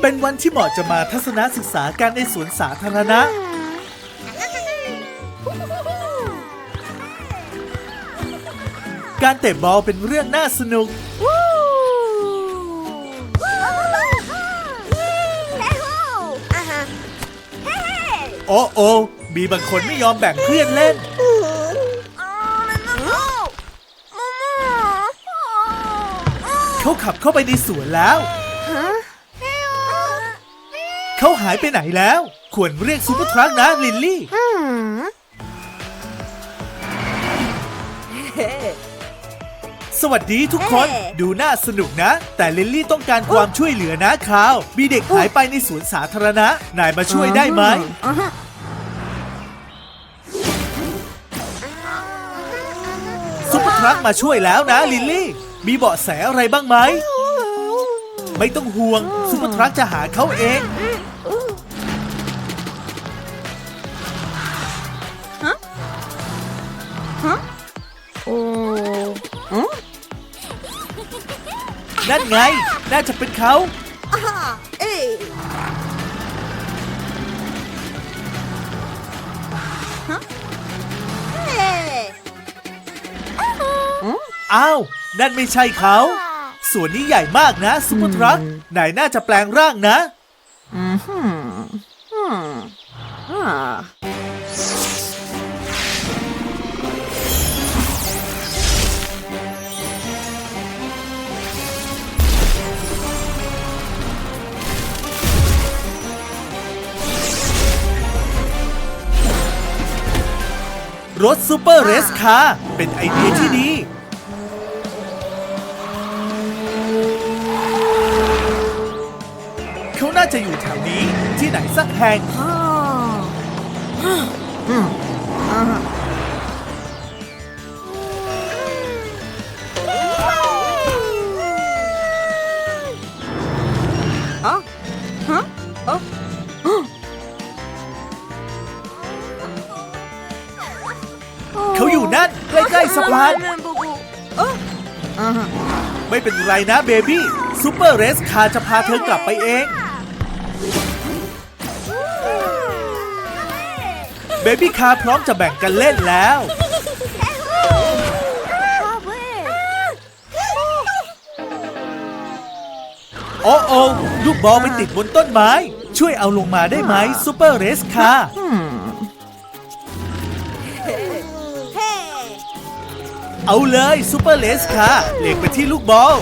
เป็นวันที่เหมาะจะมาทัศนศึกษากันในสวนสาธารณะ การเตะบอลเป็นเรื่องน่าสนุก โอ้โอมีบางคนไม่ยอมแบ่งเพื่อนเล่น เขาขับเข้าไปในสวนแล้ว เขาหายไปไหนแล้ว ควรเรียกซูเปอร์ทรัคนะลิลลี่ สวัสดีทุกคนเฮ้ดูน่าสนุกนะ แต่ลิลลี่ต้องการความช่วยเหลือนะคราว มีเด็กหายไปในสวนสาธารณะ นายมาช่วยได้ไหม ซุปเปอร์ทรัคมาช่วยแล้วนะลิลลี่ มีเบาะแสอะไรบ้างไหม ไม่ต้องห่วงซุปเปอร์ทรัคจะหาเขาเอง นั่นไง น่าจะเป็นเขาอ้าว นั่นไม่ใช่เขา ส่วนนี้ใหญ่มากนะซุปเปอร์ทรัคไหนน่าจะแปลงร่างนะ รถซูเปอร์เรสคาร์เป็นไอเดียที่ดี เขาน่าจะอยู่แถวนี้ที่ไหนสักแห่งเขา สะพานไม่เป็นไรนะเบบี้ซูเปอร์เรสคาจะพาเธอกลับไปเองเบบี้คาพร้อมจะแบ่งกันเล่นแล้วโอ้โอ้ลูกบอลไปติดบนต้นไม้ ช่วยเอาลงมาได้ไหมซูเปอร์เรสคา เอาเลยซูเปอร์เลสคาร์เหล็กไปที่ลูกบอล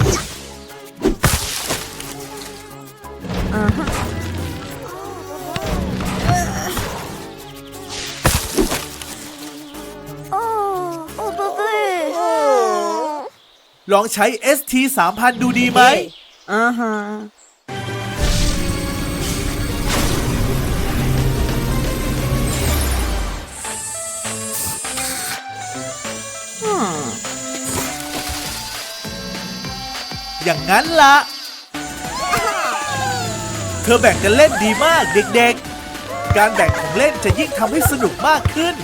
ลองใช้ ST 3000 ดูดีไหม อ อย่างนั้นละเธอแบ่งกันเล่นดีมากเด็กๆ การแบ่งของเล่นจะยิ่งทำให้สนุกมากขึ้น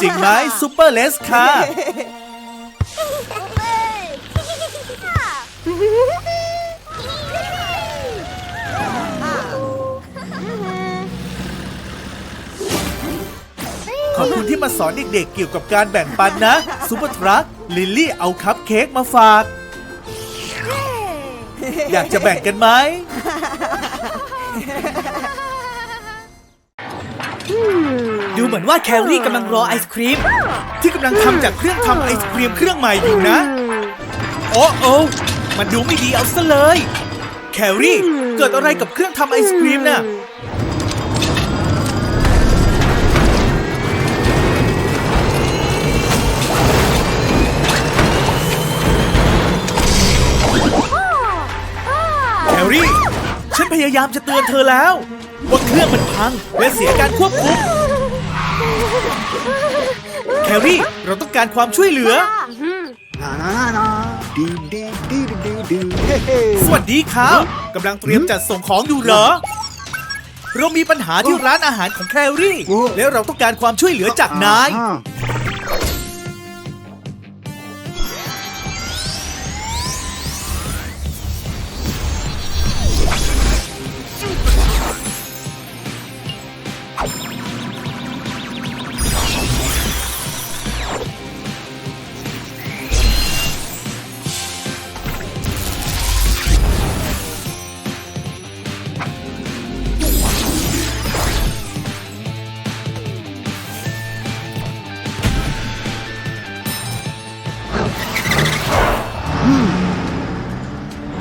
จริงไหมซูเปอร์เลสคาร์ขอบคุณที่มาสอนเด็กๆเกี่ยวกับการแบ่งปันนะซูเปอร์ทรัคลิลลี่เอาคัพเค้กมาฝาก อยากจะแบ่งกันไหม ดูเหมือนว่าแคลรี่กำลังรอไอศครีม ที่กำลังทำจากเครื่องทำไอศครีมเครื่องใหม่อยู่นะ โอ้โอ้มันดูไม่ดีเอาซะเลย แคลรี่เกิดอะไรกับเครื่องทำไอศครีมน่ะ ยายามจะเตือนเธอแล้วว่าเครื่องมันพังและเสียการควบคุม แคลรี่ เราต้องการความช่วยเหลือดูดูดูดูดูเฮ้เฮ้สวัสดีครับกำลังเตรียมจัดส่งของอยู่เหรอ เรามีปัญหาที่ร้านอาหารของแคลรี่ แล้วเราต้องการความช่วยเหลือจากนาย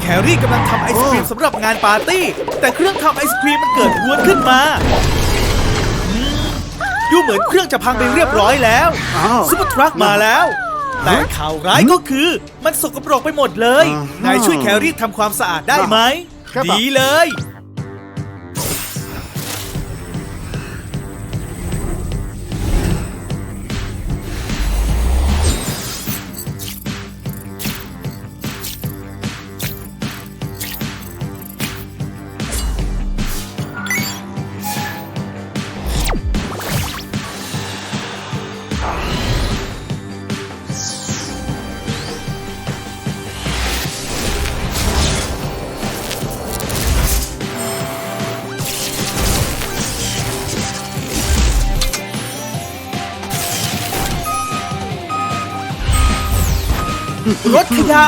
อ่ารี่กำลังทำไอศครีมสำหรับงานปาร์ตี้ แต่เครื่องทำไอศครีมมันเกิดรวนขึ้นมาอืมดูเหมือนเครื่องจะพังไปเรียบร้อยแล้วอ้าวซุปเปอร์ทรัคมาแล้ว แต่ข่าวร้ายก็คือมันสกปรกไปหมดเลยอ่าฮะนายช่วยแครี่ทำความสะอาดได้ไหมครับดีเลย รถขยะ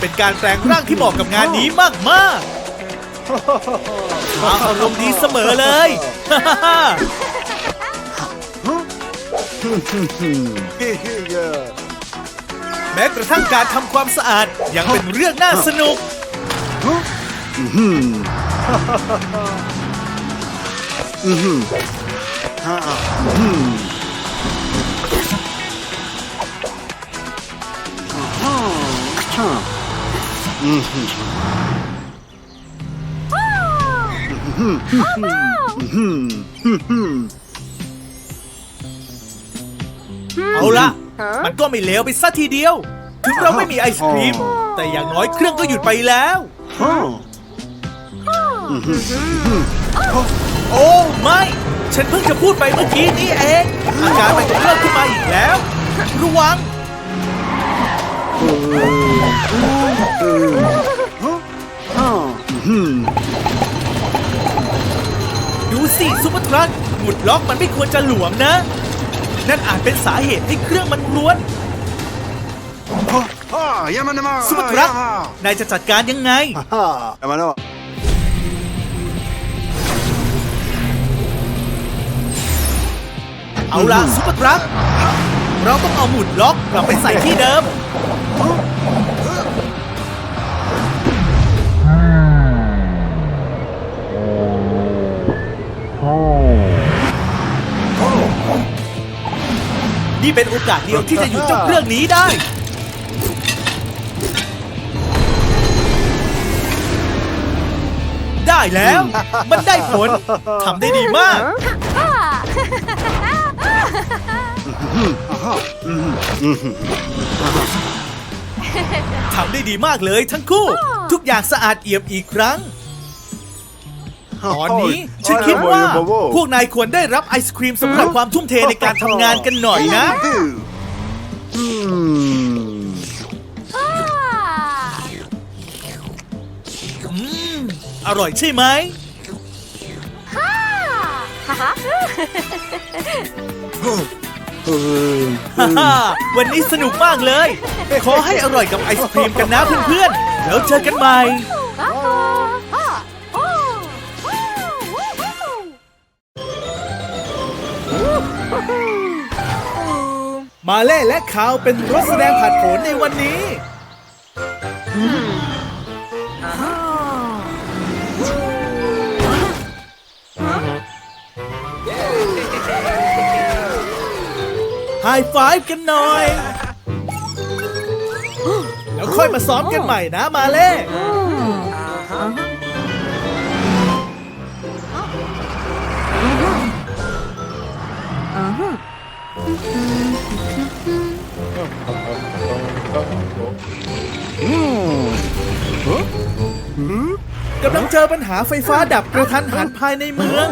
เป็นการแปลงร่างที่เหมาะกับงานนี้มากมากๆมาอารมณ์ดีเสมอเลยแม้กระทั่งการทำความสะอาดยังเป็นเรื่องน่าสนุก เอาละ มันก็ไม่เลวไปซะทีเดียว ถึงเราไม่มีไอศครีม แต่อย่างน้อยเครื่องก็หยุดไปแล้ว โอ้ไม่ ฉันเพิ่งจะพูดไปเมื่อกี้นี้เอง อาการมันจะเริ่มขึ้นมาอีกแล้ว ระวัง ดล็อกมันไม่ควรจะหลวมนะ นั่นอาจเป็นสาเหตุให้เครื่องมันร้วนซุปเปอร์ทรัคนายจะจัดการยังไง เอาล่ะซุปเปอร์ทรัคเราต้องเอาหมุดล็อกกลับไปใส่ที่เดิม นี่เป็นโอกาสเดียวที่จะหยุดเจ้าเครื่องนี้ได้ ได้แล้ว มันได้ผลทำได้ดีมาก ทำได้ดีมากเลยทั้งคู่ ทุกอย่างสะอาดเอี่ยมอีกครั้ง ตอนนี้ฉันคิดว่าพวกนายควรได้รับไอศครีมสำหรับความทุ่มเทในการทำงานกันหน่อยนะอืมอร่อยใช่ไหมฮ่าฮ่าวันนี้สนุกมากเลย ขอให้อร่อยกับไอศครีมกันนะเพื่อนๆ แล้วเจอกันใหม่ มาเล่และขาวเป็นรถแสดงผัดโผนในวันนี้ ไฮไฟฟ์กันหน่อย แล้วค่อยมาซ้อมกันใหม่นะมาเล่ เจอปัญหาไฟฟ้าดับกระทันหันภายในเมือง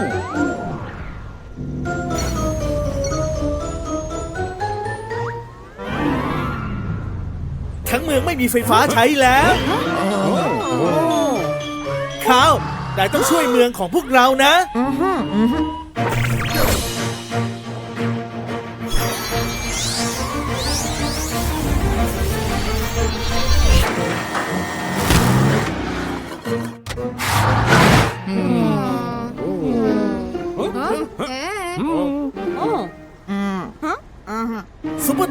ทั้งเมืองไม่มีไฟฟ้าใช้แล้วข้าวนายต้องช่วยเมืองของพวกเรานะเอ๊ะ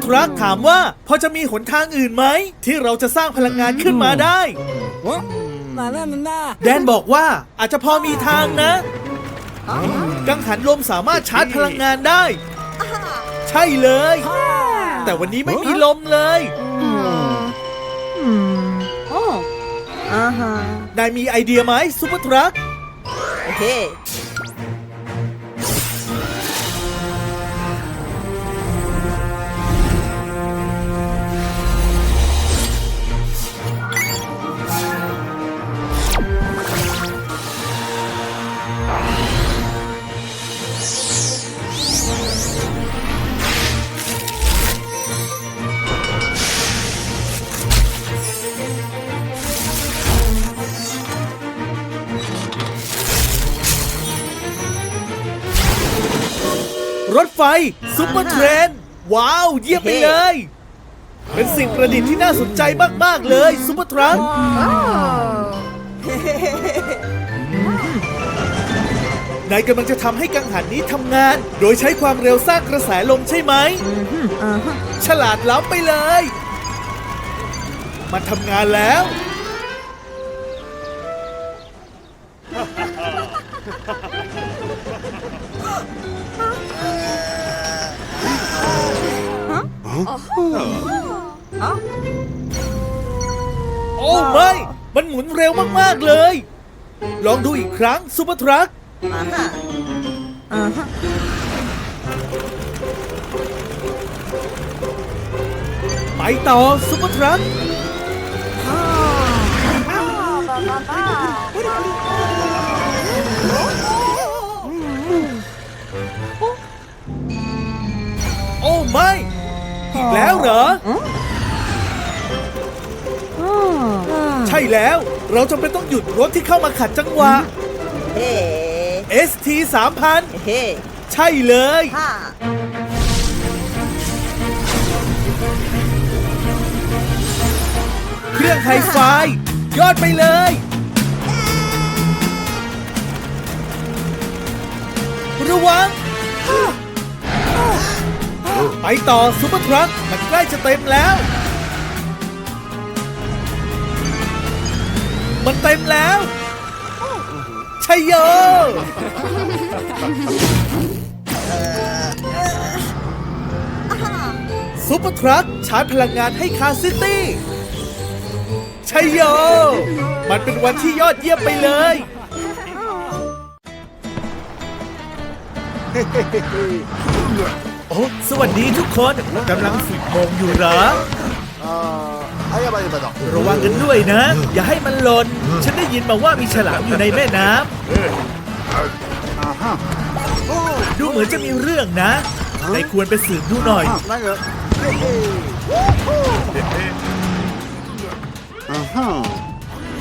ซุปเปอร์ทรัคถามว่าพอจะมีหนทางอื่นไหม ที่เราจะสร้างพลังงานขึ้นมาได้แดนบอกว่าอาจจะพอมีทางนะ กังหันลมสามารถชาร์จพลังงานได้ ใช่เลย แต่วันนี้ไม่มีลมเลยนายมีไอเดียไหมซุปเปอร์ทรัครถไฟ ซุปเปอร์เทรนว้าว เยี่ยมไปเลย เป็นสิ่งประดิษฐ์ที่น่าสนใจมาก ๆ เลยซุปเปอร์ทรัคนายกำลังจะทำให้กังหันนี้ทำงาน โดยใช้ความเร็วสร้างกระแสลมใช่ไหม ฉลาดล้ำไปเลย มันทำงานแล้ว มันหมุนเร็วมาก ๆ เลย ลองดูอีกครั้งซูเปอร์ทรัคไปต่อซูเปอร์ทรัคโอ้ไม่ อีกแล้วเหรอ ช่แล้ว เราจำเป็นต้องหยุดรถที่เข้ามาขัดจังหวะ ST 3000ใช่เลยเครื่องไฮไฟยอดไปเลย ระวัง ไปต่อซุปเปอร์ทรัคมันใกล้จะเต็มแล้ว มันเต็มแล้วชัยโยซุปเปอร์ทรัคชาร์จพลังงานให้คาซิตี้ชัยโย มันเป็นวันที่ยอดเยี่ยมไปเลย โอ้ สวัสดีทุกคน กำลังฝึกโมงอยู่เหรอ ระวังกันด้วยนะ อย่าให้มันหล่น ฉันได้ยินมาว่ามีฉลามอยู่ในแม่น้ำดูเหมือนจะมีเรื่องนะไต่ควรไปสืบดูหน่อย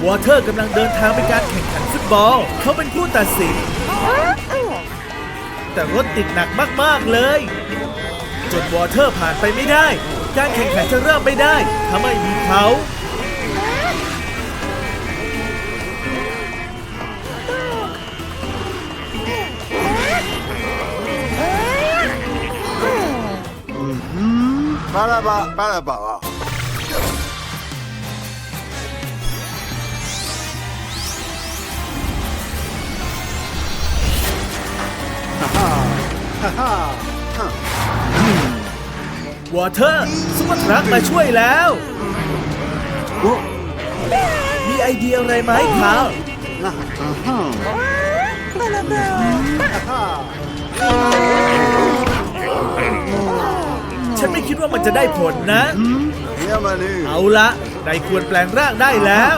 วอเทอร์กำลังเดินทางไปการแข่งขันฟุตบอล เขาเป็นผู้ตัดสิน แต่รถติดหนักมาก ๆ เลย จนวอเทอร์ผ่านไปไม่ได้ การแข่งขันจะเริ่มไม่ได้ ถ้าไม่มีเขา バラババラバは วอเตอร์ซุปเปอร์ทรัคมาช่วยแล้ว มีไอเดียอะไรไหมครับฉันไม่คิดว่ามันจะได้ผลนะ เอาละได้ควรแปลงร่างได้แล้ว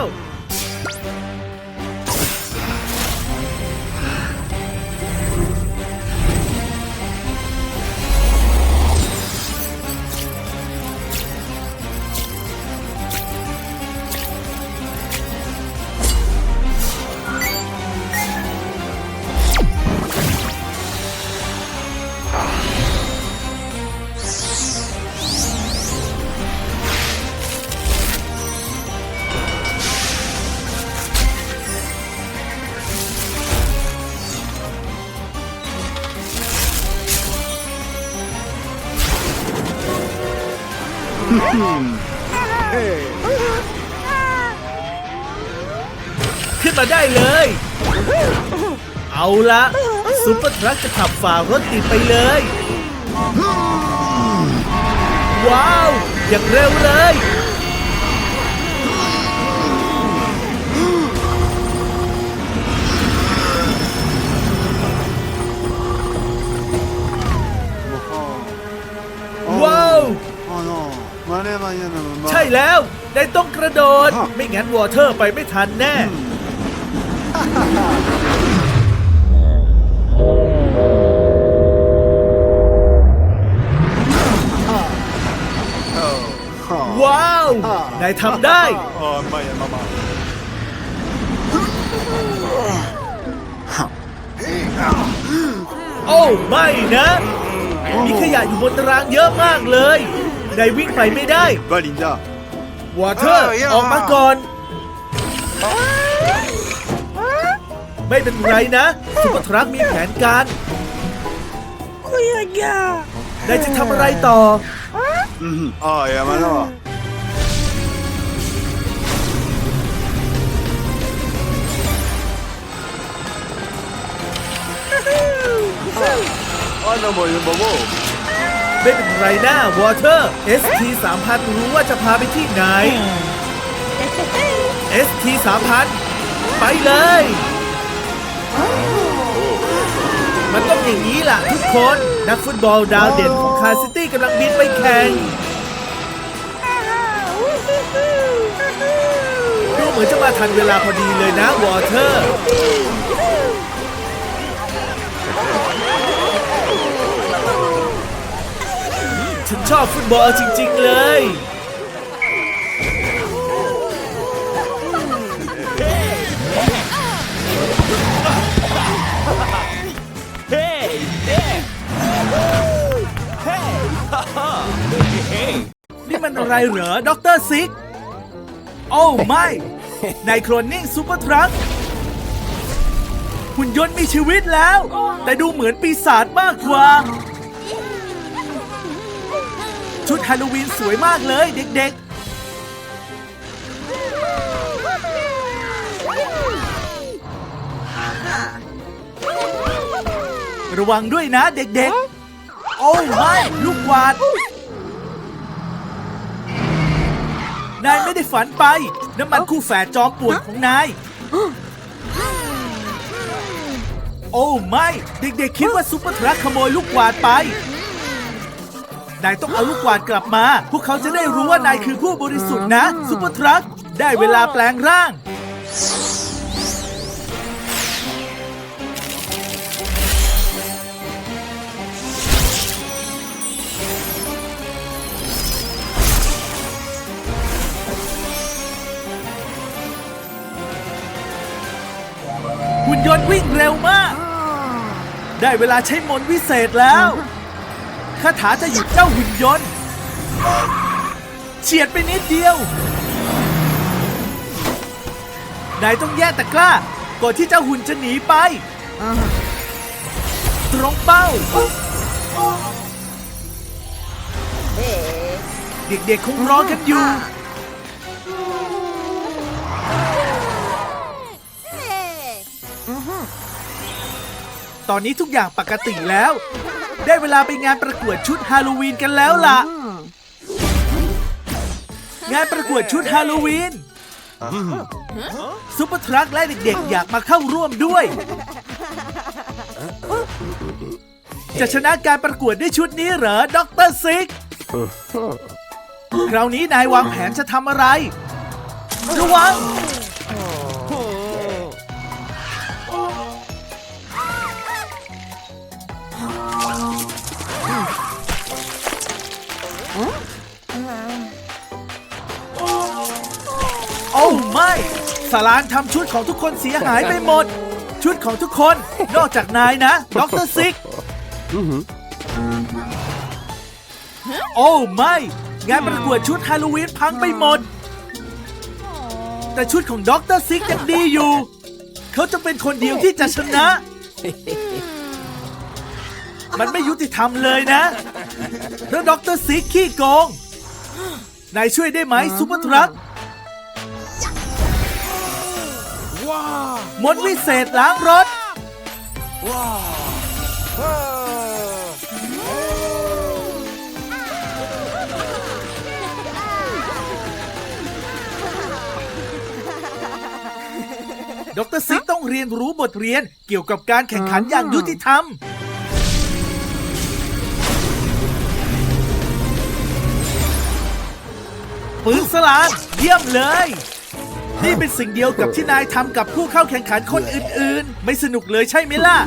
ขึ้นมาได้เลย เอาละซุปเปอร์ทรัคจะขับฝ่ารถติดไปเลย ว้าว อย่างเร็วเลยาอย่างนั้นใช่แล้วได้ต้องกระโดด ไม่งั้นวอเทอร์ไปไม่ทันแน่ ว้าวนายทำได้โอ้ ไม่นะ มีขยะอยู่บนตารางเยอะมากเลย นายวิ่งไปไม่ได้ Valinda วอเทอร์ เออออกมาก่อน ไม่เป็นไรนะ สุปทรักมีแผนการโอ้ยยยได้จะทำอะไรต่อ Mhm. Ah, ja, men da. อ้าวน้องบอยยังบ่โม่ ไม่เป็นไรนะวอเตอร์ ST 3 0 0รู้ว่าจะพาไปที่ไหน ST 3 0 0ไปเลย มันต้องอย่างนี้ล่ะทุกคน นักฟุตบอลดาวเด่นของคาซิตี้กำลังบินไปแข่งดูเหมือนจะมาทันเวลาพอดีเลยนะวอเตอร์ ฉันชอบฟุตบอลจริง ๆ เลยนี่มันอะไรเหรอด็อกเตอร์ซิก โอ้ไม่ในโครนนิ่งซูเปอร์ทรัคหุ่นยนต์มีชีวิตแล้ว แต่ดูเหมือนปีศาจมากกว่า ชุดฮาโลวีนสวยมากเลยเด็กๆ ระวังด้วยนะเด็กๆ โอ้ไม่ลูกกวาด นายไม่ได้ฝันไป น้ำมันคู่แฝดจอมปวนของนาย โอ้ไม่ เด็กๆ คิดว่าซุปเปอร์ทรัคขโมยลูกกวาดไป นายต้องเอาลูกกวาดกลับมา พวกเขาจะได้รู้ว่านายคือผู้บริสุทธิ์นะซุปเปอร์ทรัคได้เวลาแปลงร่าง หุ่นยนต์วิ่งเร็วมาก ได้เวลาใช้มนต์วิเศษแล้ว คาถาจะหยุดเจ้าหุ่นยนต์ เฉียดไปนิดเดียวนายต้องแย่งตะกร้าก่อนที่เจ้าหุ่นจะหนีไป ตรงเป้า เด็กๆคงรอกันอยู่ ตอนนี้ทุกอย่างปกติแล้ว ได้เวลาไปงานประกวดชุดฮาโลวีนกันแล้วล่ะ งานประกวดชุดฮาโลวีนซุปเปอร์ทรัคและเด็กๆ อยากมาเข้าร่วมด้วย จะชนะการประกวดด้วยชุดนี้เหรอด็อกเตอร์ซิกคราวนี้นายวางแผนจะทำอะไรระวัง สารานทำชุดของทุกคนเสียหายไปหมด ชุดของทุกคน นอกจากนายนะด็อกเตอร์ซิกโอ้ไม่ งานประกวดชุดฮาโลวีนพังไปหมด แต่ชุดของด็อกเตอร์ซิกยังดีอยู่ เขาจะเป็นคนเดียวที่จะชนะ มันไม่ยุติธรรมเลยนะแล้วด็อกเตอร์ซิกขี้โกงนายช่วยได้ไหมซูเปอร์ทรัค ว้ามดวิเศษล้างรถ ว้าวดรซิกต้องเรียนรู้บทเรียนเกี่ยวกับการแข่งขันอย่างยุติธรรม ปืนสลานเยี่ยมเลย นี่เป็นสิ่งเดียวกับที่นายทำกับผู้เข้าแข่งขันคนอื่นๆ ไม่สนุกเลยใช่ไหมล่ะ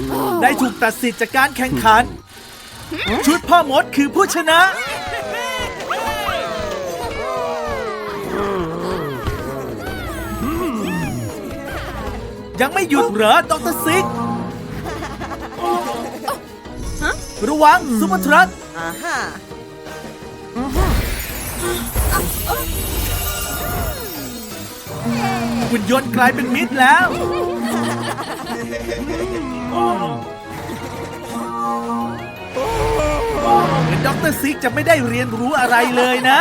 นายถูกตัดสิทธิ์จากการแข่งขัน ชุดพ่อมดคือผู้ชนะ ยังไม่หยุดเหรอดรซิก ระวังซุปเปอร์ทรัค อ่าฮะ หุ่นยนต์กลายเป็นมิตรแล้วเหมือนด็อกเตอร์ซิกจะไม่ได้เรียนรู้อะไรเลยนะ